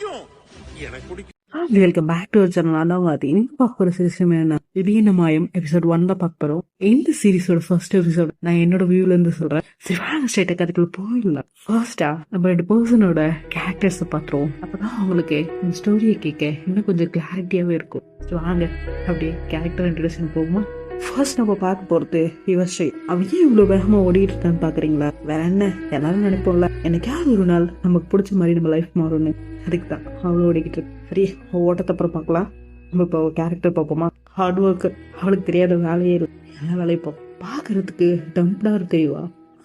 பிடிக்கும் எனக்கு பிடிக்கும் வெல்கம் பேக் டு சேனல் அதான் பார்த்தீங்கன்னா பார்க்க போகிற சீரிஸ் என்ன இது என்ன? மாயம் எபிசோட் ஒன் தான் பார்க்க போகிறோம் இந்த சீரிஸோட ஃபர்ஸ்ட் எபிசோட் நான் என்னோட வியூல இருந்து சொல்றேன். சிவான ஸ்டேட்டை கதைக்குள்ள போயிடலாம். ஃபர்ஸ்டா நம்ம ரெண்டு பர்சனோட கேரக்டர்ஸை பார்த்துருவோம். அப்பதான் அவங்களுக்கு இந்த ஸ்டோரியை கேட்க இன்னும் கொஞ்சம் கிளாரிட்டியாவே இருக்கும். So, வாங்க. அப்படியே கேரக்டர் இன்ட்ரடக்ஷன் போகுமா ஃபர்ஸ்ட் நம்ம பார்க்க போறது யுவஸ்ரீ அவன் ஏன் இவ்வளோ வேகமாக ஓடிட்டு இருக்கான்னு பார்க்குறீங்களா? வேற என்ன? எல்லாரும் நினைப்போம்ல. என்னைக்காவது ஒரு நாள் நமக்கு பிடிச்ச மாதிரி நம்ம லைஃப் மாறும்னு. அதுக்கு தான் அவ்வளோ ஓடிக்கிட்டு இருக்கு. சரி ஓட்டத்தை அப்புறம் பார்க்கலாம். நம்ம இப்போ கேரக்டர் பார்ப்போமா? ஹார்ட் ஒர்க்கு அவளுக்கு தெரியாத வேலையே இல்லை. எல்லா வேலையை பார்ப்போம் பார்க்கறதுக்கு டம்ப்டாக இருக்கு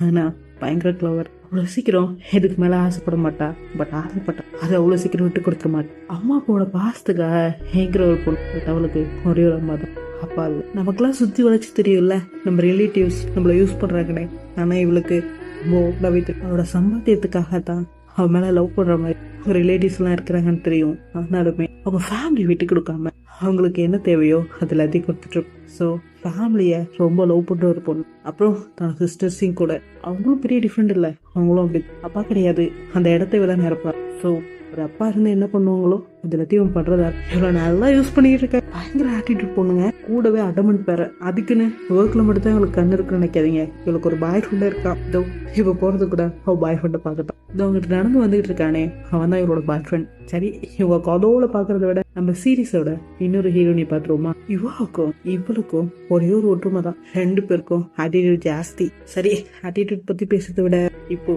ஆனால் பயங்கர கிளவர் அவ்வளோ சீக்கிரம் இதுக்கு மேலே ஆசைப்பட மாட்டா? பட் ஆசைப்பட்டா. அதை அவ்வளோ சீக்கிரம் விட்டு கொடுத்துட மாட்டேன் அம்மா அப்பாவோட பாசத்துக்காக ஏங்கிற ஒரு பொண்ணு அவளுக்கு ஒரே ஒரு அம்மா தான் அப்பா இல்லை நமக்கெல்லாம் சுற்றி வளைச்சு தெரியும்ல. நம்ம ரிலேட்டிவ்ஸ் நம்மளை யூஸ் பண்ணுறாங்கடே ஆனால் இவளுக்கு ரொம்ப நவித்து அவளோட சம்பாத்தியத்துக்காக தான் அவன் மேலே லவ் பண்ணுற மாதிரி அவங்க ரிலேட்டிவ்ஸ்லாம் இருக்கிறாங்கன்னு தெரியும். ஆனாலுமே அவங்க ஃபேமிலி விட்டு கொடுக்காம அவங்களுக்கு என்ன தேவையோ அது எல்லாத்தையும் கொடுத்துட்ருக்கோம் ஸோ ஃபேமிலியை ரொம்ப லவ் பண்ணுற ஒரு பொண்ணு. அப்புறம் தன் சிஸ்டர்ஸையும் கூட. அவங்களும் பெரிய டிஃப்ரெண்ட் இல்லை. அவங்களும் அப்படி. அப்பா கிடையாது. அந்த இடத்த விட நிரப்பார் ஸோ ஒரு அப்பா இருந்து என்ன பண்ணுவாங்களோ அது எல்லாத்தையும் இவன் பண்றதா? இவ்வளோ நல்லா யூஸ் பண்ணிட்டு இருக்க. பயங்கர ஆட்டிடியூட் பொண்ணுங்க. கூடவே அடமெண்ட் பேர அதுக்குன்னு ஒர்க்ல மட்டும் தான் இவளுக்கு கண்ணு இருக்குன்னு நினைக்காதீங்க. இவளுக்கு ஒரு பாய் ஃப்ரெண்டா இருக்கான். இதோ இவ போறது கூட அவ பாய் ஃப்ரெண்டை பார்க்கட்டான் இதோ நடந்து வந்துகிட்டு இருக்கானே அவன் தான் இவரோட பாய் ஃப்ரெண்ட் சரி இவங்க கதவுல பாக்குறத விட நம்ம சீரீஸோட இன்னொரு ஹீரோனி பாத்துருவோமா இவாவுக்கும் இவளுக்கும் ஒரே ஒரு ஒற்றுமை தான். ரெண்டு பேருக்கும் ஆட்டிடியூட் ஜாஸ்தி. சரி ஆட்டிடியூட் பத்தி பேசுறத விட இப்போ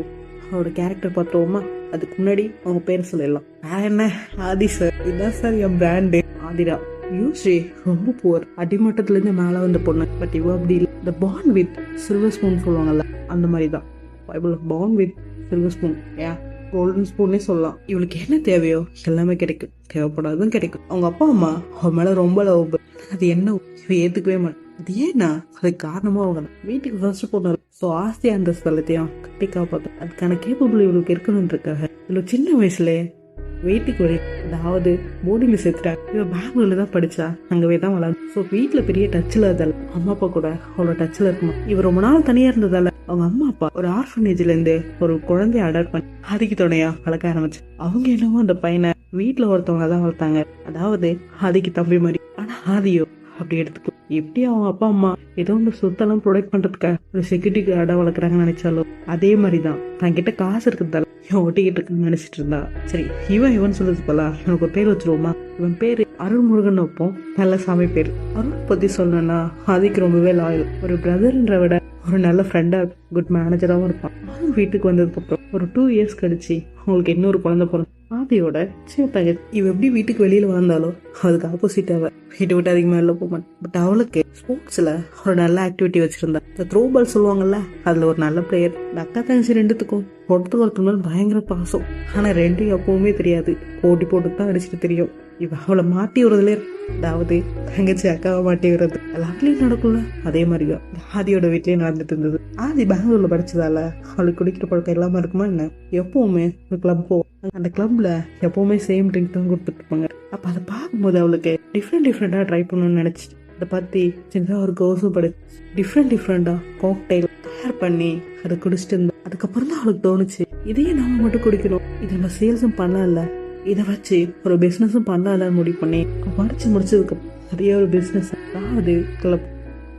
அவரோட கேரக்டர் பார்த்துருவோமா? அதுக்கு முன்னாடி அவங்க பேர் சொல்லிடலாம். வேற என்ன? ஆதி சார் இதான் சார் என் பிராண்டு ஆதிரா. யூஸ்ரீ ரொம்ப புவர் அடிமட்டத்துலேருந்து மேலே வந்த பொண்ணு. பட் இவ அப்படி இல்லை. இந்த பான் வித் சில்வர் ஸ்பூன் சொல்லுவாங்கல்ல அந்த மாதிரி தான் Bible born with silver spoon a golden ஸ்பூன்னே சொல்லலாம். இவளுக்கு என்ன தேவையோ எல்லாமே கிடைக்கும். தேவைப்படாததும் கிடைக்கும். அவங்க அப்பா அம்மா அவன் மேல ரொம்ப லவ் அது என்ன? இவ ஏத்துக்கவே மாட்டேன் அது ஏன்னா அதுக்கு காரணமா அவங்க வீட்டுக்கு ஃபர்ஸ்ட் போன ஸோ ஆஸ்தி அந்த ஸ்தலத்தையும் கட்டி காப்பாற்றும் அதுக்கான கேப்பபிள் இவளுக்கு இருக்கணுன்றக்காக இவ்வளோ சின்ன வயசுல வீட்டுக்கு வரை அதாவது போர்டிங்ல சேர்த்துட்டாங்க இவ பெங்களூர்ல தான் படிச்சா அங்கவே தான் வளர்ந்து. ஸோ வீட்டில் பெரிய டச்சில் இருந்தால அம்மா அப்பா கூட அவ்வளோ டச்சில் இருக்குமா இவ ரொம்ப நாள் தனியா இருந்ததால அவங்க அம்மா அப்பா ஒரு ஆர்ஃபனேஜ்ல இருந்து ஒரு குழந்தைய அடாப்ட் பண்ணி அதுக்கு துணையா வளர்க்க ஆரம்பிச்சு. அவங்க என்னமோ அந்த பையனை வீட்டில் ஒருத்தவங்க தான் வளர்த்தாங்க. அதாவது ஆதிக்கு தம்பி மாதிரி. ஆனா ஆதியோ அப்படி எடுத்துக்கோ. எப்படி அவங்க அப்பா அம்மா ஏதோ ஒன்று சொத்தெல்லாம் ப்ரொடெக்ட் பண்றதுக்காக ஒரு செக்யூரிட்டி கார்டா வளர்க்குறாங்கன்னு நினைச்சாலும் அதே மாதிரி தான் தன்கிட்ட காசு இருக்கிறதால இவன் ஒட்டிக்கிட்டு இருக்குன்னு நினைச்சிட்டு இருந்தா. சரி இவன் இவன் சொல்றது போல இவனுக்கு ஒரு பேர் வச்சிருவோமா? இவன் பேரு அருள்முருகன் வைப்போம் நல்ல சாமி பேர். அருள் பத்தி சொல்லணும்னா அதுக்கு ரொம்பவே லாயல் ஒரு பிரதர்ன்ற விட ஒரு நல்ல ஃப்ரெண்டாக குட் மேனேஜராகவும் இருப்பான். அவன் வீட்டுக்கு வந்ததுக்கு அப்புறம் ஒரு டூ இயர்ஸ் கழிச்சு அவங்களுக்கு இன்னொரு குழந்தை பிறந்து ஆதியோட சின்ன தங்கச்சி இவ எப்படி வீட்டுக்கு வெளியில வந்தாலும் அதுக்கு ஆப்போசிட் அவ வீட்டை விட்டு அதிகமாக இல்லை போமான் பட் அவளுக்கு ஸ்போர்ட்ஸ்ல ஒரு நல்ல ஆக்டிவிட்டி வச்சிருந்தா இந்த த்ரோ பால் சொல்லுவாங்கல்ல அதுல ஒரு நல்ல பிளேயர் இந்த அக்கா தங்கச்சி ரெண்டுத்துக்கும் ஒருத்தர் ஒருத்தர் மேல பயங்கர பாசம். ஆனா ரெண்டும் எப்பவுமே தெரியாது. போட்டி போட்டு தான் அடிச்சுட்டு தெரியும். இவ அவளை மாட்டி விடுறதுல அதாவது தங்கச்சி அக்காவை மாட்டி விடுறது. எல்லாத்துலயும் நடக்கும்ல. அதே மாதிரிதான் ஆதியோட வீட்லயே நடந்துட்டு இருந்தது. ஆதி பெங்களூர்ல படிச்சதால அவளுக்கு குடிக்கிற பழக்கம் எல்லாமே இருக்குமா என்ன? எப்பவுமே ஒரு கிளப் போ அந்த கிளப்ல எப்பவுமே சேம் ட்ரிங்க் தான் கொடுத்துட்ருப்பாங்க. அப்போ அப்ப அதை பார்க்கும்போது அவளுக்கு டிஃப்ரெண்ட் டிஃப்ரெண்டா ட்ரை பண்ணணும்னு நினைச்சு அதை பத்தி சின்னதாக ஒரு கோசம் படுச்சு டிஃப்ரெண்ட் டிஃப்ரெண்டா காக்டைல் தயார் பண்ணி அதை குடிச்சிட்டு இருந்தா அதுக்கப்புறம் தான் அவளுக்கு தோணுச்சு இதையே நாம மட்டும் குடிக்கணும். இது நம்ம சேல்ஸும் பண்ணல இதை வச்சு ஒரு பிசினஸும் பண்ணலாம்னு முடிவு பண்ணி படித்து படிச்சு முடிச்சதுக்கு நிறைய ஒரு பிசினஸ் அதாவது கிளப்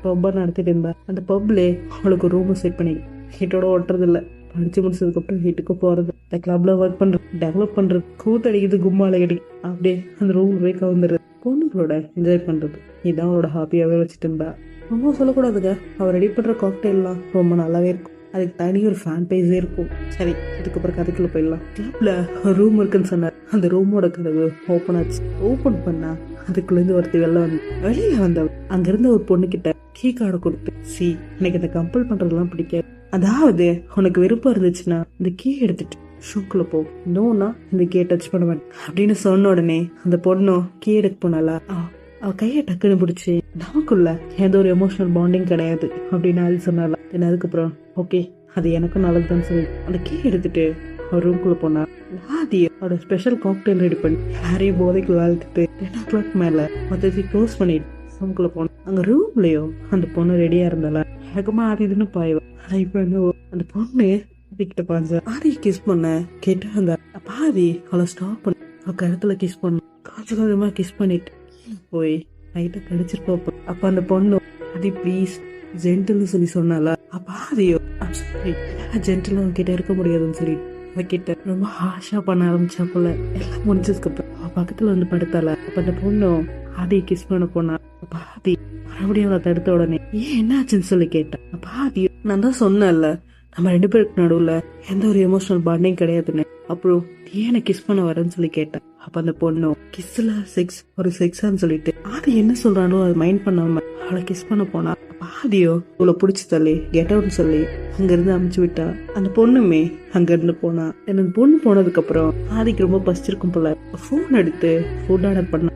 பப்பா நடத்திட்டு இருந்தா அந்த பப்லே அவளுக்கு ரூம் செட் பண்ணி ஹீட்டோட ஓட்டுறது படித்து படிச்சு முடிச்சதுக்கு அப்புறம் வீட்டுக்கு போறது. இந்த கிளப்ல ஒர்க் பண்றது டெவலப் பண்றது கூத்தடிக்குது கும்மால அடி. அப்படியே அந்த ரூம் போய் கவுந்துருது பொண்ணுங்களோட என்ஜாய் பண்றது. இதான் அவளோட ஹாப்பியாவே வச்சுட்டு இருந்தா ரொம்ப சொல்லக்கூடாதுங்க. அவர் ரெடி பண்ற காக்டெயில்லாம் ரொம்ப நல்லாவே இருக்கும். அதுக்கு தனி ஒரு ஃபேன் பேஸே இருக்கும். சரி இதுக்கப்புறம் கதைக்குள்ள போயிடலாம். கிளப்ல ரூம் இருக்குன்னு சொன்னார். அந்த ரூமோட கதவு ஓப்பன் ஆச்சு. ஓப்பன் பண்ணா அதுக்குள்ள ஒருத்தர் வெளில வந்து வெளியில வந்தவர் அங்கிருந்த ஒரு பொண்ணு கிட்ட கீ கார்டை கொடுத்து சி எனக்கு இந்த கம்பல் பண்றதெல்லாம் பிடிக்காது. அதாவது உனக்கு விருப்பம் இருந்துச்சுன்னா இந்த கீ எடுத்துட்டு ஷூக்குள்ள போ. நோனா இந்த கீ டச் பண்ணுவேன். அப்படின்னு சொன்ன உடனே அந்த பொண்ணும் கீ எடுக்க போனாலா அவ கையை டக்குன்னு பிடிச்சி நமக்குள்ள ஏதோ ஒரு எமோஷனல் பாண்டிங் கிடையாது அப்படின்னு அது சொன்னால தென் அதுக்கப்புறம் ஓகே அது எனக்கும் நல்லதுதான் சொல்லி அந்த கீ எடுத்துட்டு அவர் ரூம்குள்ள போனா ஆதி அவரோட ஸ்பெஷல் காக்டெயில் ரெடி பண்ணி யாரையும் போதைக்கு வாழ்த்துட்டு டென் ஓ கிளாக் மேல மொத்தத்தையும் க்ளோஸ் பண்ணிட்டு ரூம்குள்ள போனோம் அங்க ரூம்லயும் அந்த பொண்ணு ரெடியா இருந்தால வேகமா ஆடிதுன்னு பாய்வா. ஆனா இப்ப என்ன அந்த பொண்ணு கிட்ட பாஞ்சா ஆதி கிஸ் பண்ண? கேட்டு அந்த பாதி அவளை ஸ்டாப் பண்ண அவ கருத்துல கிஸ் பண்ண கொஞ்சம் கொஞ்சமா கிஸ் பண்ணிட்டு போய் லைட்டா கடிச்சிருப்பா அப்ப. அந்த பொண்ணு அது ப்ளீஸ் ஜென்டில்னு சொல்லி சொன்னால அப்ப அதையோ ஜென்டில் கிட்ட இருக்க முடியாதுன்னு சொல்லி அவகிட்ட ரொம்ப ஹாஷா பண்ண ஆரம்பிச்சா போல. எல்லாம் முடிஞ்சதுக்கு அப்புறம் பக்கத்தில் பக்கத்துல வந்து படுத்தால அப்ப அந்த பொண்ணும் ஆதியை கிஸ் பண்ண போனா பாதி மறுபடியும் அதை தடுத்த உடனே ஏன் என்னாச்சுன்னு சொல்லி கேட்டேன் பாதி நான் தான் சொன்னேன்ல. நம்ம ரெண்டு பேருக்கு நடுவுல எந்த ஒரு எமோஷனல் பாண்டிங் கிடையாதுன்னு. அப்புறம் ஏனை ஏன் கிஸ் பண்ண வரேன்னு சொல்லி கேட்டேன் அப்ப அந்த பொண்ணு கிஸ்ல செக்ஸ் ஒரு செக்ஸான்னு சொல்லிட்டு ஆதி என்ன சொல்றானோ அதை மைண்ட் பண்ணாம அவளை கிஸ் பண்ண போனா பாதியோ? ஆதியோ பிடிச்சி தள்ளி கெட் அவுட்னு சொல்லி அங்க இருந்து அமுச்சு விட்டா அந்த பொண்ணுமே அங்க இருந்து போனா எனக்கு பொண்ணு போனதுக்கு அப்புறம் ஆதிக்கு ரொம்ப பசிச்சிருக்கும் போல ஃபோன் எடுத்து ஃபுட் ஆர்டர் பண்ண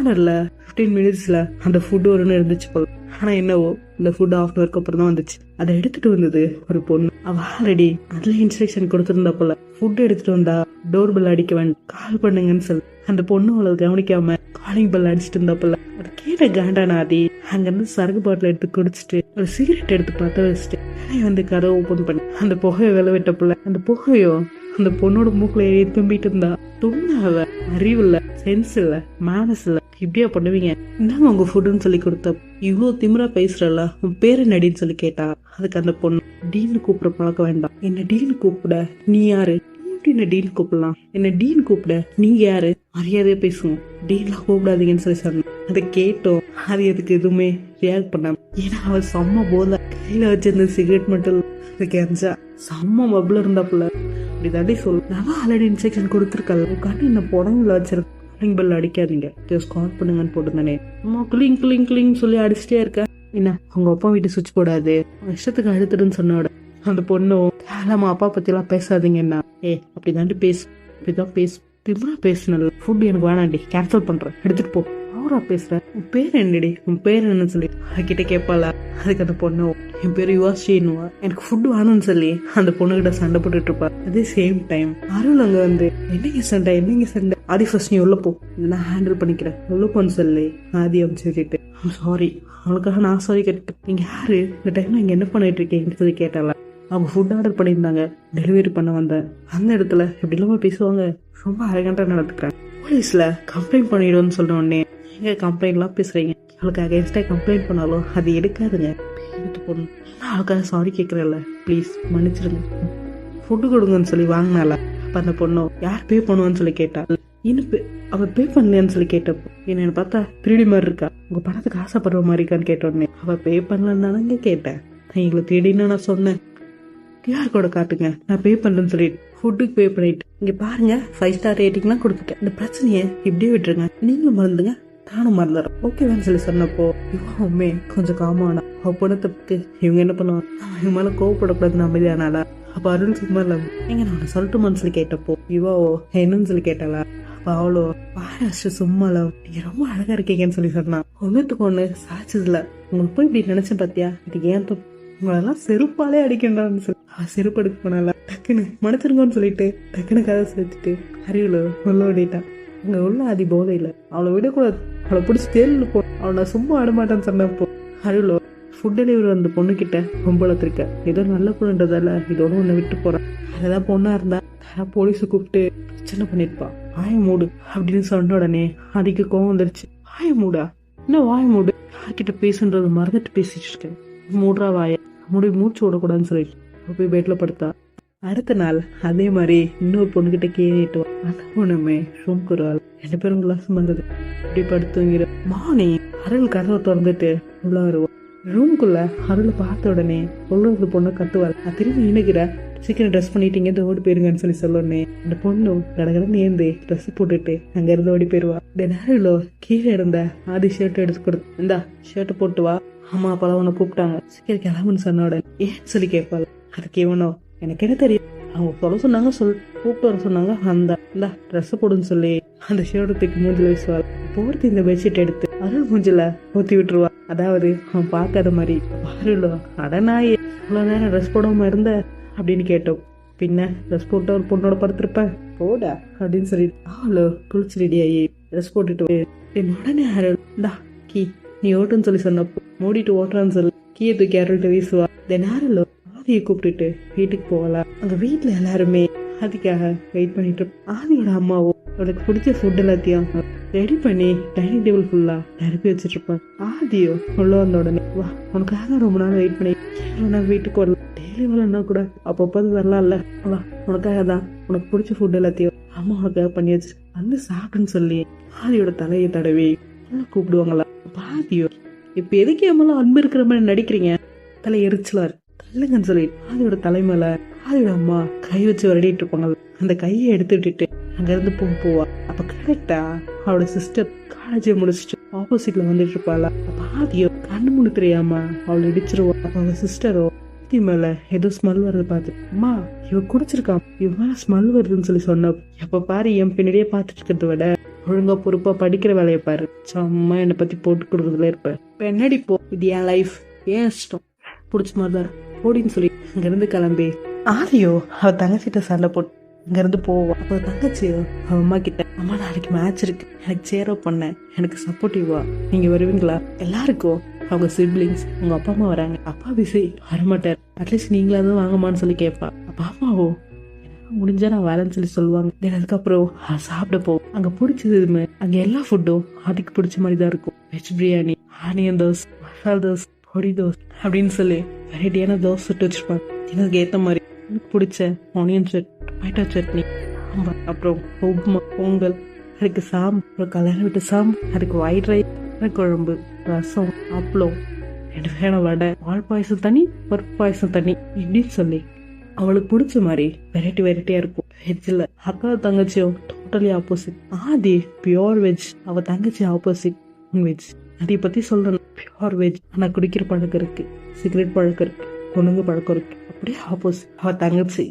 ஆர்டரில் ஃபிஃப்டீன் மினிட்ஸில் அந்த ஃபுட் வரும்னு இருந்துச்சு ஆனால் என்னவோ இந்த ஃபுட் ஆஃப் ஒர்க் அப்புறம் தான் வந்துச்சு. அதை எடுத்துட்டு வந்தது ஒரு பொண்ணு. அவ ஆல்ரெடி அதுல இன்ஸ்ட்ரக்ஷன் கொடுத்துருந்தா போல. ஃபுட் எடுத்துட்டு வந்தா டோர் பெல் அடிக்க வேண்டாம் கால் பண்ணுங்கன்னு சொல்லி. அந்த பொண்ணு அவளை கவனிக்காம காலிங் பெல் அடிச்சிட்டு இருந்தா போல. அது கேட்ட காண்டானாதி ஆதி அங்க சரக்கு பாட்டில் எடுத்து குடிச்சிட்டு ஒரு சிகரெட் எடுத்து பார்த்து வச்சுட்டு வந்து கதை ஓப்பன் பண்ணி அந்த புகையை வில விட்ட அந்த புகையோ அந்த பொண்ணோட மூக்கில் ஏறி தும்பிட்டு இருந்தா தும்னாவ அறிவு இல்லை சென்ஸ் இல்ல மேனஸ் இல்ல இப்படியா பண்ணுவீங்க? இந்தாங்க உங்க ஃபுட்டுன்னு சொல்லி கொடுத்த. இவ்வளோ திமிரா பேசுறல உன் பேர் நடின்னு சொல்லி கேட்டா அதுக்கு அந்த பொண்ணு டீன்னு கூப்பிட பழக்க வேண்டாம். என்ன டீன்னு கூப்பிட? நீ யாரு? என்ன டீன் கூப்பிடலாம்? என்ன டீன் கூப்பிட? நீங்க யாரு? மரியாதையா பேசுவோம். டீன்லாம் கூப்பிடாதீங்கன்னு சொல்லி சொன்னேன் அதை கேட்டோம். அது எதுக்கு எதுவுமே ரியாக்ட் பண்ணாம. ஏன்னா அவள் செம்ம போல. கையில வச்சிருந்த சிகரெட் மட்டும் கேஞ்சா செம்ம மப்ல இருந்தாப்புல. அப்படி தாண்டி சொல்லு நான் ஆல்ரெடி இன்ஸ்ட்ரக்ஷன் கொடுத்துருக்கல உட்காந்து என்ன புடங்குல வச்சிருக்கேன் ரிங் பெல் அடிக்காதீங்க. ஜஸ்ட் கால் பண்ணுங்கன்னு போட்டுருந்தானே. அம்மா கிளிங் கிளிங் கிளிங் சொல்லி அடிச்சிட்டே இருக்க. என்ன உங்க அப்பா வீட்டு சுவிட்ச் போடாது. இஷ்டத்துக்கு அழுத்துடுன்னு சொன்னோட. அந்த பொண்ணும் நம்ம அப்பா பற்றிலாம் பேசாதீங்கன்னா ஏ அப்படி தாண்டி பேசு. இப்படிதான் பேசு. திமுறா பேசுனல ஃபுட் எனக்கு வேணாண்டி. கேன்சல் பண்றேன். எடுத்துட்டு போ. அவரா பேசுற? உன் பேர் என்னடி? உன் பேர் என்னன்னு சொல்லி. அவகிட்ட கேட்பாள அதுக்கு அந்த பொண்ணு என் பேர் யுவாஸ்ரீனுவா எனக்கு ஃபுட் வேணும்னு சொல்லி அந்த பொண்ணுகிட்ட சண்டை போட்டுட்டு இருப்பா. அதே சேம் டைம் அருள் அங்க வந்து. என்னங்க சண்டை? என்னங்க சண்டை? ஆதி ஃபர்ஸ்ட் நீ உள்ள போ. நான் ஹேண்டில் பண்ணிக்கிறேன்? உள்ள போன்னு சொல்லி. ஆதி அப்படின்னு சொல்லிட்டு. சாரி அவளுக்காக நான் சாரி கேட்டு நீங்கள் யாரு? இந்த டைமில் நீங்கள் என்ன பண்ணிட்டு இருக்கீங்கன்னு சொல்லி கேட்டால அவங்க ஃபுட் ஆர்டர் பண்ணியிருந்தாங்க. டெலிவரி பண்ண வந்தேன். அந்த இடத்துல எப்படி இல்லாமல் பேசுவாங்க? ரொம்ப அரகண்டாக நடந்துக்கிறேன் போலீஸில் கம்ப்ளைண்ட் பண்ணிடுவோம்னு சொன்ன உடனே எங்கே கம்ப்ளைண்ட்லாம் பேசுகிறீங்க அவளுக்கு அகேன்ஸ்டாக கம்ப்ளைண்ட் பண்ணாலும் அது எடுக்காதுங்க. எடுத்து போடணும். நான் அவளுக்காக சாரி கேட்குறேன்ல. ப்ளீஸ் மன்னிச்சிருங்க ஃபுட்டு கொடுங்கன்னு சொல்லி வாங்கினால அப்போ அந்த பொண்ணு யார் பே பண்ணுவான்னு சொல்லி கேட்டாள் இனிப்பு அவள் அவ பே பண்ணலையான்னு சொல்லி கேட்டப்போ என்ன பார்த்தா திருடி மாதிரி இருக்கா. உங்க பணத்துக்கு ஆசைப்படுற மாதிரி இருக்கான்னு கேட்ட உடனே அவ பே பண்ணலன்னு தானங்க கேட்டேன். நான் எங்களை தேடின்னு நான் சொன்னேன். கியூஆர் கோடை காட்டுங்க? நான் பே பண்றேன்னு சொல்லிட்டு ஃபுட்டுக்கு பே பண்ணிட்டு இங்க பாருங்க ஃபைவ் ஸ்டார் ரேட்டிங்லாம் கொடுத்துட்டேன். இந்த பிரச்சனையை இப்படியே விட்டுருங்க. நீங்களும் மறந்துங்க நானும் மறந்துடுறேன். ஓகேவான்னு சொல்லி சொன்னப்போ இவனுமே கொஞ்சம் காமானா அவ பணத்துக்கு தப்புக்கு இவங்க என்ன பண்ணுவாங்க? இவங்க மேலே கோவப்படக்கூடாது கோவப்படக்கூடாதுன்னு அமைதியானாலா அப்ப அருள் சும்மா இல்ல எங்க நான் சொல்லட்டுமான்னு சொல்லி கேட்டப்போ இவோ என்னன்னு சொல்லி கேட்டாளா? அப்ப அவளோ பாராஷ்ட சும்மா நீங்க ரொம்ப அழகா இருக்கீங்கன்னு சொல்லி சொன்னா. ஒன்னுத்துக்கு ஒண்ணு சாச்சதுல உங்களுக்கு போய் இப்படி நினைச்சேன் பாத்தியா? இது ஏன் தப்பு? உங்களெல்லாம் செருப்பாலே அடிக்கின்றான்னு சொல்லி. அவ செருப்பு எடுக்க போனால? டக்குன்னு மன்னிச்சிருங்கன்னு சொல்லிட்டு டக்குன்னு கதை சேர்த்துட்டு அறிவுல உள்ள ஓடிட்டான் அங்க உள்ள அதி போதையில அவளை விடக்கூடாது அவளை பிடிச்சி தேர்ல போ. அவனை சும்மா ஆடமாட்டான்னு சொன்னப்போ அறிவுல ஃபுட் டெலிவரி வந்த பொண்ணு கிட்ட ரொம்ப வளர்த்துருக்க ஏதோ நல்ல பொண்ணுன்றதால இதோட ஒண்ணு விட்டு போறான் அதுதான் பொண்ணா இருந்தா போலீஸை கூப்பிட்டு பிரச்சனை பண்ணிருப்பா. வாய மூடு அப்படின்னு சொன்ன உடனே அதுக்கு கோவம் வந்துருச்சு. வாய மூடா? என்ன வாய மூடு? யார்கிட்ட பேசுன்றது மறந்துட்டு பேசிட்டு இருக்கேன். மூடுறா வாய. முடி மூச்சு விடக்கூடாதுன்னு சொல்லிட்டு. போய் பெட்ல படுத்தா. அடுத்த நாள் அதே மாதிரி இன்னொரு பொண்ணுகிட்ட கேட்டு அந்த பொண்ணுமே ரூம்க்கு ஆள். ரெண்டு பேரும் கிளாஸ் வந்தது இப்படி படுத்துங்கிற மானி அருள் கதவை திறந்துட்டு உள்ள வருவோம் ரூம்குள்ள அருளை பார்த்த உடனே உள்ள ஒரு பொண்ணு கத்துவாள். நான் திரும்பி நினைக்கிற சீக்கிரம் ட்ரெஸ் பண்ணிட்டீங்க இது ஓடி போயிருங்கன்னு சொல்லி சொல்லணும் அந்த பொண்ணு கடகடன்னு ஏந்து ட்ரெஸ் போட்டுட்டு அங்க இருந்து ஓடி போயிருவா. இந்த கீழே இருந்த ஆதி ஷர்ட் எடுத்து கொடுத்து இந்தா ஷர்ட் போட்டு வா. அம்மா அப்பா உன்னை கூப்பிட்டாங்க. சீக்கிரம் கிளம்புன்னு சொன்ன உடனே ஏன்னு சொல்லி கேட்பாள் அதுக்கு இவனோ எனக்கு என்ன தெரியும்? அவங்க சொல்ல சொன்னாங்க சொல் கூப்பிட்டு வர சொன்னாங்க அந்த இந்த ட்ரெஸ் போடுன்னு சொல்லி. அந்த ஷர்ட் தூக்கி மூஞ்சில வீசுவாள். போர்த்தி இந்த பெட்ஷீட் எடுத்து அருள் மூஞ்சில ஊத்தி விட்டுருவா. அதாவது அவன் பார்க்காத மாதிரி. அருளோ அடனாயே இவ்வளவு நேரம் ட்ரெஸ் போடாம இருந்த அப்படின்னு கேட்டோம். பின்ன ட்ரெஸ் போட்டு ஒரு பொண்ணோட படுத்திருப்பேன். போடா. அப்படின்னு சொல்லிட்டு அவளோ குளிச்சு ரெடி ஆகி ட்ரெஸ் போட்டுட்டு என் உடனே அருள் இந்தா கீ நீ ஓட்டுன்னு சொல்லி சொன்னப்போ மூடிட்டு ஓட்டுறான்னு சொல்லி கீயை தூக்கி அருள்கிட்ட வீசுவா. தென் அருளோ ஆதியை கூப்பிட்டுட்டு வீட்டுக்கு போகலாம். அங்க வீட்டுல எல்லாருமே ஆதிக்காக வெயிட் பண்ணிட்டு. ஆதியோட அம்மாவோ உனக்கு பிடிச்ச ஃபுட் எல்லாத்தையும் ரெடி பண்ணி டைனிங் டேபிள் ஃபுல்லா நிரப்பி வச்சுட்டு இருப்பேன் ஆதியோ உள்ள வந்த உடனே வா உனக்காக ரொம்ப நாள் வெயிட் பண்ணி வீட்டுக்கு வரலாம்? டெய்லி வரலன்னா கூட அப்பப்போ வரலாம்ல. வா உனக்காக தான் உனக்கு பிடிச்ச ஃபுட் எல்லாத்தையும் அம்மா உனக்காக பண்ணி வச்சு வந்து சாப்பிட்டுன்னு சொல்லி ஆதியோட தலையை தடவி கூப்பிடுவாங்களா? பாதியோ இப்ப எதுக்கு எம்மெல்லாம் அன்பு இருக்கிற மாதிரி நடிக்கிறீங்க? தலை எரிச்சலா இருக்கு. தள்ளுங்கன்னு சொல்லி ஆதியோட தலைமையில ஆதியோட அம்மா கை வச்சு விளையாடிட்டு இருப்பாங்க அந்த கையை எடுத்து அங்கேருந்து போக போவா. அப்போ கரெக்டா அவளோட சிஸ்டர் காலேஜை முடிச்சுட்டு ஆப்போசிட்ல வந்துட்டு இருப்பாளா. அப்ப ஆதியோ கண்ணு முழு தெரியாம அவளை இடிச்சிருவா. அப்ப அவங்க சிஸ்டரோ ஆதி மேல ஏதோ ஸ்மெல் வருது பார்த்து. அம்மா இவ குடிச்சிருக்கான் இவ மேல ஸ்மெல் வருதுன்னு சொல்லி சொன்ன எப்ப பாரு என் பின்னாடியே பார்த்துட்டு இருக்கிறத விட ஒழுங்கா பொறுப்பா படிக்கிற வேலையை பாரு. சும்மா என்னை பத்தி போட்டு கொடுக்குறதுல இருப்பேன் இப்ப என்னடி போ? இது என் லைஃப் ஏன் இஷ்டம்? பிடிச்ச மாதிரி தான் போடின்னு சொல்லி அங்கிருந்து கிளம்பி. ஆதியோ அவ தங்கச்சிட்ட சண்டை போட்டு இங்கேருந்து இருந்து அப்போ தங்கச்சி அம்மா கிட்ட அம்மா நாளைக்கு மேட்ச் இருக்கு. எனக்கு சேரோ பண்ண. எனக்கு சப்போர்ட்டிவா நீங்கள் வருவீங்களா? எல்லாருக்கும். அவங்க சிப்ளிங்ஸ் உங்கள் அப்பா அம்மா வராங்க. அப்பா பிஸி வரமாட்டார் அட்லீஸ்ட் நீங்களாவது வாங்கம்மான்னு சொல்லி கேட்பா. அப்பா அம்மாவோ? முடிஞ்சா நான் வரேன்னு சொல்லி சொல்லுவாங்க. தென் அதுக்கப்புறம் சாப்பிட போவோம். அங்கே பிடிச்சது எதுவுமே எல்லா ஃபுட்டும் அதுக்கு பிடிச்ச மாதிரி தான் இருக்கும். வெஜ் பிரியாணி ஆனியன் தோஸ் மசால் தோஸ் பொடி தோஸ் அப்படின்னு சொல்லி வெரைட்டியான தோசை சுட்டு வச்சிருப்பாங்க. எனக்கு ஏற்ற மாதிரி எனக்கு பிடிச்ச onion set tomato chutney sambar அப்புறம் உப்புமா பொங்கல் அதுக்கு சாம் அப்புறம் கல்யாணம் விட்டு சாம் அதுக்கு ஒயிட் ரைஸ் குழம்பு ரசம் அப்பளம் ரெண்டு வேணும் வடை பால் பாயசம் தனி பருப்பு பாயசம் தனி இப்படின்னு சொல்லி அவளுக்கு பிடிச்ச மாதிரி வெரைட்டி வெரைட்டியாக இருக்கும். வெஜ்ஜில் அக்கா தங்கச்சியும் totally opposite Aadhi pure veg அவள் தங்கச்சி ஆப்போசிட் வெஜ் அதை பற்றி சொல்லணும் பியோர் வெஜ் ஆனால் குடிக்கிற பழக்கம் இருக்குது சிகரெட் பழக்கம் இருக்குது பொண்ணுங்க பழக்கம் இருக்குது அப்படியே ஆப்போசிட் அவள் தங்கச்சி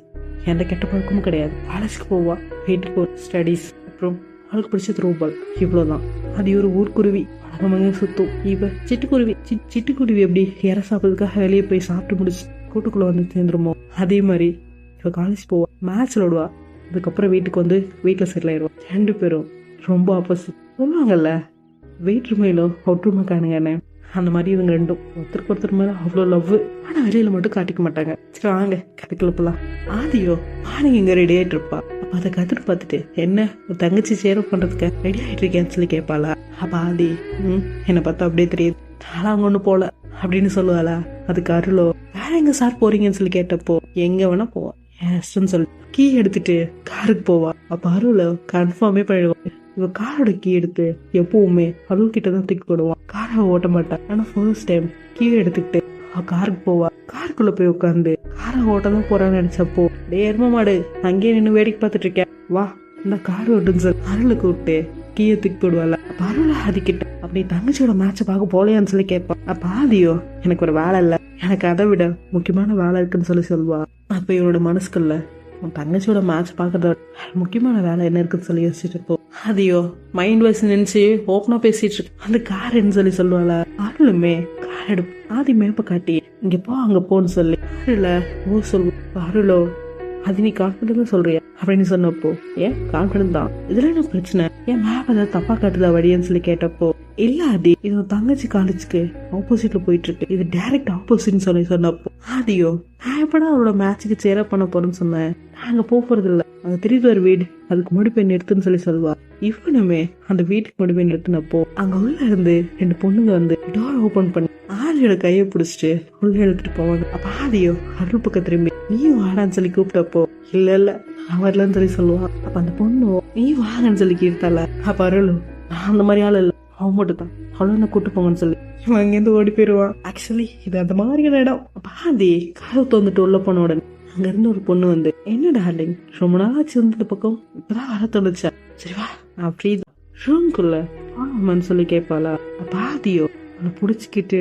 எந்த கெட்ட பழக்கமும் கிடையாது. காலேஜுக்கு போவா வீட்டுக்கு ஒரு ஸ்டடீஸ் அப்புறம் அவளுக்கு பிடிச்ச த்ரோபால் இவ்வளோதான் அது ஒரு ஊர்க்குருவி பழகமங்க சுத்தும். இவ சிட்டுக்குருவி சி- சிட்டுக்குருவி எப்படி இற சாப்பிட்றதுக்காக வெளியே போய் சாப்பிட்டு முடிச்சு கூட்டுக்குள்ளே வந்து சேர்ந்துருமோ? அதே மாதிரி இப்போ காலேஜ் போவா மேட்ச் விளாடுவா அதுக்கப்புறம் வீட்டுக்கு வந்து வீட்டில் செட்டில் ஆயிடுவா. ரெண்டு பேரும் ரொம்ப ஆப்போசிட் சொல்லுவாங்கல்ல வேற்றுமையிலும் ஒற்றுமை காணுங்கண்ணே அந்த மாதிரி இவங்க ரெண்டும் ஒருத்தருக்கு ஒருத்தர் மேலே அவ்வளோ லவ் ஆனால் வெளியில் மட்டும் காட்டிக்க மாட்டாங்க. சரி வாங்க கதைக்குள்ள போலாம். ஆதியோ மார்னிங் இங்கே ரெடி ஆகிட்டு இருப்பா. அப்போ அதை கத்துட்டு பார்த்துட்டு என்ன உன் தங்கச்சி சேர பண்றதுக்கு ரெடி ஆகிட்டு இருக்கேன்னு சொல்லி கேட்பாளா? அப்போ ஆதி ம் என்னை பார்த்தா அப்படியே தெரியுது. நானும் அவங்க ஒன்று போகல அப்படின்னு சொல்லுவாளா? அதுக்கு அருளோ வேற எங்க சார் போறீங்கன்னு சொல்லி கேட்டப்போ எங்க வேணா போவா ஏஸ்ன்னு சொல்லி. கீ எடுத்துட்டு காருக்கு போவா. அப்ப அருள கன்ஃபார்மே பண்ணிடுவோம் இவ காரோட கீ எடுத்து எப்பவுமே அருள் கிட்ட தான் தூக்கி போடுவான் காரை ஓட்ட மாட்டான் ஆனா ஃபர்ஸ்ட் டைம் கீ எடுத்துக்கிட்டு காருக்கு போவா. காருக்குள்ள போய் உட்காந்து காரை ஓட்ட தான் போறான்னு நினைச்சப்போ டே எரும மாடு அங்கேயே நின்று வேடிக்கை பார்த்துட்டு இருக்கேன் வா இந்த கார் ஓட்டுன்னு சொல்லி. அருளுக்கு விட்டு கீயை தூக்கி போடுவாள். அப்ப அருளை ஆதிக்கிட்ட அப்படி தங்கச்சியோட மேட்சை பார்க்க போலையான்னு சொல்லி கேட்பான் அப்ப ஆதியோ எனக்கு ஒரு வேலை இல்லை. எனக்கு அதை விட முக்கியமான வேலை இருக்குன்னு சொல்லி சொல்லுவா. அப்ப இவனோட மனசுக்குள்ள உன் தங்கச்சியோட மேட்ச் பார்க்கறத முக்கியமான வேலை என்ன இருக்குன்னு சொல்லி யோசிச்சுட்டு இருப்போம் அதையோ மைண்ட் வாய்ஸ் நினைச்சு ஓப்பனா பேசிட்டு இருக்கு. அந்த காருன்னு சொல்லி சொல்லுவாள? அருளுமே கார் எடுப்பு ஆதி மேப்ப காட்டி இங்க போ அங்க போன்னு சொல்லி. அருள ஓ சொல்லு. அருளோ அது நீ கான்பிடண்டா சொல்றியா? அப்படின்னு சொன்னப்போ ஏன் கான்பிடன்ட் தான். இதுல என்ன பிரச்சனை? ஏன் மேப் ஏதாவது தப்பா காட்டுதா வழியன்னு சொல்லி கேட்டப்போ இல்ல ஆதி இது உன் தங்கச்சி காலேஜுக்கு ஆப்போசிட்ல போயிட்டு இருக்கு இது டைரக்ட் ஆப்போசிட்னு சொல்லி சொன்னப்போ. ஆதியோ நான் எப்படா அவளோட மேட்சுக்கு சேர பண்ண போறேன்னு சொன்னேன். நாங்க போக போறது இல்ல அங்க தெரியுது ஒரு வீடு. அதுக்கு முடி போய் நிறுத்துன்னு சொல்லி சொல்லுவா. இவனுமே அந்த வீட்டுக்கு முடி போய் நிறுத்தினப்போ அங்க உள்ள இருந்து ரெண்டு பொண்ணுங்க வந்து டோர் ஓபன் பண்ணி ஆதியோட கையை பிடிச்சிட்டு உள்ள இழுத்துட்டு போவாங்க. அப்ப ஆதியோ அருள் பக்கம் திரும்பி நீயும் வாடான்னு சொல்லி கூப்பிட்டப்போ இல்ல இல்ல நான் வரலன்னு சொல்லி சொல்லுவான் அப்ப அந்த பொண்ணு நீ வாங்கன்னு சொல்லி கேட்டால அப்ப அருளும் நான் அந்த மாதிரி ஆள் இல்ல. அவன் மட்டும் தான் அவ்வளோ என்ன கூட்டு போங்கன்னு சொல்லி. இவன் அங்கேருந்து ஓடி போயிடுவான் ஆக்சுவலி இது அந்த மாதிரியான இடம். பாதி கதவு தந்துட்டு உள்ள போன உடனே அங்கேருந்து ஒரு பொண்ணு வந்து என்ன டார்லிங் ரொம்ப நாளாச்சு வந்து பக்கம். இப்பதான் வர தோணுச்சா சரி வா நான் ஃப்ரீ தான். ரூம்குள்ள ஆமான்னு சொல்லி கேட்பாளா? பாதியோ அவனை பிடிச்சிக்கிட்டு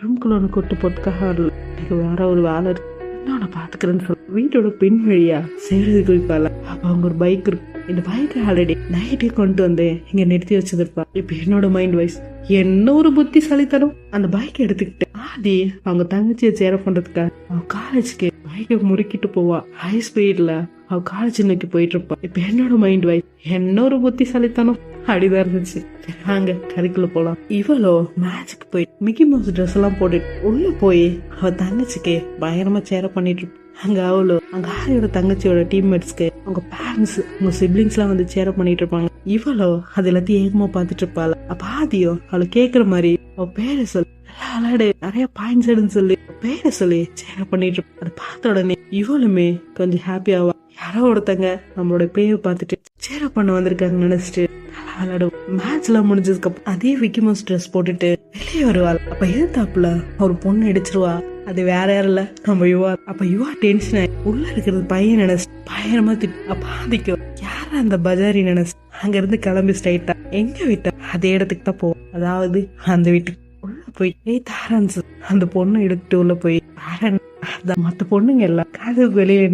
ரூம்குள்ள ஒன்று கொட்டு போட்டுக்காக வரல எனக்கு வேற ஒரு வேலை இருக்கு. நான் உன்னை பாத்துக்கிறேன்னு சொல்லி வீட்டோட பெண் வழியா? செய்யறது குறிப்பாளா அப்ப அவங்க ஒரு பைக் இருக்கு. இந்த பைக்கை ஆல்ரெடி நைட்டே கொண்டு வந்து இங்க நிறுத்தி வச்சிருப்பா இப்ப என்னோட மைண்ட் வைஸ் என்ன ஒரு புத்திசாலித்தனம்? அந்த பைக் எடுத்துக்கிட்டு ஆதி அவங்க தங்கச்சியை சேர பண்ணுறதுக்காக அவ காலேஜ்க்கு பைக்கை முறுக்கிட்டு போவா. ஹை ஸ்பீட்ல அவ காலேஜ் நோக்கி போயிட்டு இருப்பா இப்ப என்னோட மைண்ட் வைஸ் என்ன ஒரு புத்திசாலித்தனம்? அப்படிதான் இருந்துச்சு. வாங்க கறிக்குள்ள போலாம். இவளோ மேட்சுக்கு போய் மிக்கி மவுஸ் ட்ரெஸ் எல்லாம் போட்டுட்டு உள்ள போய் அவ தங்கச்சிக்கு பயங்கரமா சேர பண்ணிட்டு அங்க அவளோ அங்கே ஹாரியோட தங்கச்சியோட டீம்மேட்ஸ்க்கு அவங்க பேரண்ட்ஸ் அவங்க சிப்ளிங்ஸ் வந்து சேர பண்ணிட்டு இருப்பாங்க. இவளோ அது எல்லாத்தையும் ஏகமா பார்த்துட்டு இருப்பாள் அப்ப ஆதியோ அவளை கேட்குற மாதிரி அவ பேரை சொல்லி. நல்லா விளையாடு நிறைய பாயிண்ட்ஸ் எடுன்னு சொல்லி. பேரை சொல்லி. சேர பண்ணிட்டு இருப்பா. அதை பார்த்த உடனே இவளுமே கொஞ்சம் ஹாப்பி ஆவா. யாரோ ஒருத்தங்க நம்மளோட பேரை பார்த்துட்டு சேர பண்ண வந்திருக்காங்க நினைச்சிட்டு நல்லா விளையாடும் மேட்ச் எல்லாம் முடிஞ்சதுக்கு அப்புறம் அதே விக்கிமோஸ் ட்ரெஸ் போட்டுட்டு வெளியே வருவாள். அப்ப எதிர்த்தாப்புல ஒரு பொண்ணு அடிச்சிருவா அது வேற யாரும் இல்ல. நம்ம யுவா. அப்ப யுவா டென்ஷன் ஆயி உள்ள இருக்கிறது பையன் நினைச்சு பயங்கரமா திட்டு பாதிக்கும். ஆதிக்கும் யார அந்த பஜாரி நினைச்சு அங்க இருந்து கிளம்பி ஸ்ட்ரைட்டா எங்க விட்டா? அதே இடத்துக்கு தான் போவோம். அதாவது அந்த வீட்டுக்கு. உள்ள போய் ஏய் தாரன்ஸ் அந்த பொண்ணை எடுத்துட்டு உள்ள போய் தாரன். அதான் மத்த பொண்ணுங்க எல்லாம் காதுக்கு வெளியே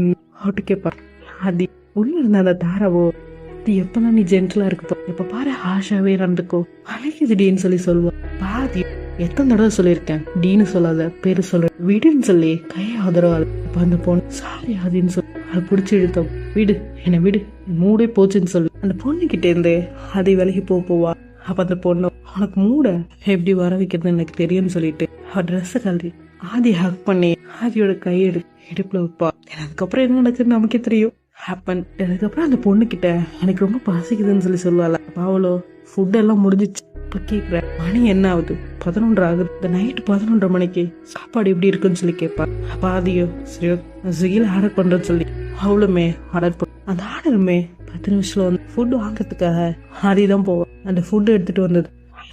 அவட்டு கேட்பாங்க அது உள்ள இருந்த அந்த தாராவோ? அது எப்பதான் நீ ஜென்டலா இருக்கப்போ இப்ப பாரு ஆஷாவே நடந்துக்கோ. வளைக்குதுடின்னு சொல்லி சொல்லுவான் பாதி எத்தனை தடவை சொல்லியிருக்கேன்? டீன்னு சொல்லாத பேரு சொல்ல வீடுன்னு சொல்லி கையை ஆதரவாள் அப்ப அந்த பொண்ணு சாரி ஆதின்னு சொல்லி அதை பிடிச்சி இழுத்தோம். விடு என்னை விடு. மூடே போச்சுன்னு சொல்லி. அந்த பொண்ணு கிட்ட இருந்து அதை விலகி போக போவா. அப்ப அந்த பொண்ணு உனக்கு மூட? எப்படி வர வைக்கிறது எனக்கு தெரியும்னு சொல்லிட்டு அவ ட்ரெஸ்ஸை கழுதி ஆதி ஹக் பண்ணி ஆதியோட கையை எடுத்து இடுப்புல வைப்பா. அதுக்கப்புறம் என்ன நடக்குதுன்னு நமக்கே தெரியும். ஹேப்பன் அதுக்கப்புறம் அந்த பொண்ணு கிட்ட எனக்கு ரொம்ப பசிக்குதுன்னு சொல்லி சொல்லுவாள். பாவலோ அவளோ முடிஞ்சிச்சு. இப்ப மணி என்ன ஆகுது? பதினொன்று ஆகுது இந்த நைட்டு பதினொன்றரை மணிக்கு சாப்பாடு எப்படி இருக்குன்னு சொல்லி கேட்பா பாதியோ சரியோ ஸ்விக்கியில் ஆர்டர் பண்றேன்னு சொல்லி. அவளுமே ஆர்டர் பண்ண அந்த ஆர்டருமே பத்து நிமிஷத்துல வந்து ஃபுட் வாங்குறதுக்காக ஹாரி தான் போவோம் அந்த ஃபுட்டு எடுத்துட்டு வந்தது.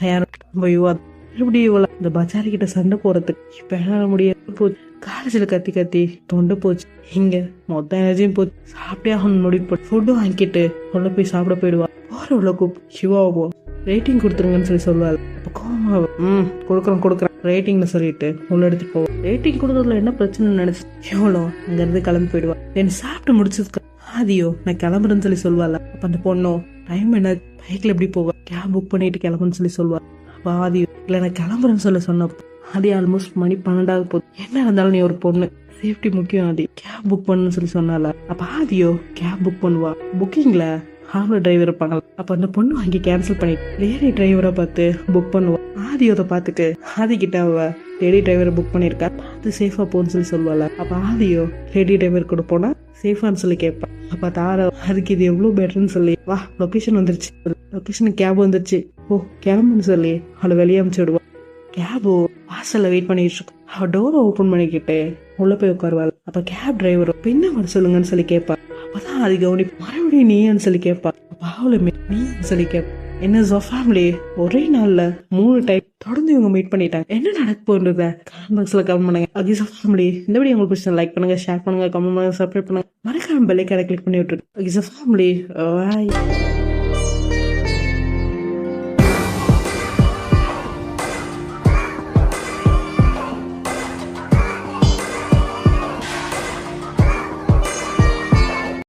யாரும் ரொம்ப யுவா. எப்படி இவ்வளோ இந்த பஜாரி கிட்ட சண்டை போறதுக்கு இப்போ முடியாது போச்சு. காலேஜில் கத்தி கத்தி தொண்டை போச்சு. இங்க மொத்த எனர்ஜியும் போச்சு. சாப்பிட்டே ஆகணும் முடிவு போட்டு ஃபுட்டு வாங்கிட்டு உள்ள போய் சாப்பிட போயிடுவா. போற உள்ள கூப்பிட்டு சிவாவை போவோம் ரேட்டிங் கொடுத்துருங்கன்னு சொல்லி சொல்லுவாள். அப்ப கோமா ம் கொடுக்குறோம் கொடுக்குறேன் ரேட்டிங்னு சொல்லிட்டு உள்ள எடுத்துட்டு போவோம் ரேட்டிங் கொடுக்குறதுல என்ன பிரச்சனை நினைச்சு எவ்வளோ? அங்கேருந்து கிளம்பி போயிடுவா. தென் சாப்பிட்டு முடிச்சதுக்கு ஆதியோ நான் கிளம்புறேன்னு சொல்லி சொல்லுவாள் அப்போ அந்த பொண்ணோ டைம் என்ன? பைக்கில் எப்படி போவா? கேப் புக் பண்ணிட்டு கிளம்புன்னு சொல்லி சொல்லுவாள் அப்போ ஆதியோ இல்லை நான் கிளம்புறேன்னு சொல்ல சொன்னப்போ ஆதி ஆல்மோஸ்ட் மணி பன்னெண்டாக போகுது. என்ன இருந்தாலும் நீ ஒரு பொண்ணு. சேஃப்டி முக்கியம் ஆதி. கேப் புக் பண்ணுன்னு சொல்லி சொன்னால அப்ப ஆதியோ கேப் புக் பண்ணுவா. புக்கிங்ல ஆம்பளை டிரைவர் இருப்பாங்க அப்ப அந்த பொண்ணு வாங்கி கேன்சல் பண்ணி வேற டிரைவரை பார்த்து புக் பண்ணுவா. ஆதியோத பார்த்துட்டு ஆதி கிட்ட அவ லேடி டிரைவரை புக் பண்ணிருக்கா பார்த்து சேஃபா போன்னு சொல்லி சொல்லுவாள் அப்ப ஆதியோ லேடி டிரைவர் கூட போனா சேஃபான்னு சொல்லி கேட்பான் அப்ப தாரா அதுக்கு இது எவ்வளவு பெட்டர்னு சொல்லி வா லொக்கேஷன் வந்துருச்சு. லொக்கேஷன் கேப் வந்துருச்சு. ஓ கிளம்புன்னு சொல்லி அவளை வெளியே அமுச்சு விடுவா. கேபோ வாசல்ல வெயிட் பண்ணிட்டு இருக்கோம் அவ டோரை ஓபன் பண்ணிக்கிட்டு உள்ள போய் உட்காருவாள். அப்ப கேப் டிரைவர் பின்ன வர சொல்லுங்கன்னு சொல்லி கேட்பா. அது கவனி மறுபடியும் நீன்னு சொல்லி கேட்பா அப்ப நீன்னு சொல்லி கேட்பா என்ன ஜோ ஃபேமிலி ஒரே நாள்ல மூணு டைம் தொடர்ந்து இவங்க மீட் பண்ணிட்டாங்க. என்ன நடக்க போன்றத கமெண்ட் பாக்ஸ்ல கமெண்ட் பண்ணுங்க. அகிசா ஃபேமிலி இந்த வீடியோ உங்களுக்கு பிடிச்சா லைக் பண்ணுங்க ஷேர் பண்ணுங்க கமெண்ட் பண்ணுங்க சப்ஸ்கிரைப் பண்ணுங்க. மறக்காம பெல்லைக்கான கிளிக் பண்ணி விட்டுருங்க அகிசா ஃபேமிலி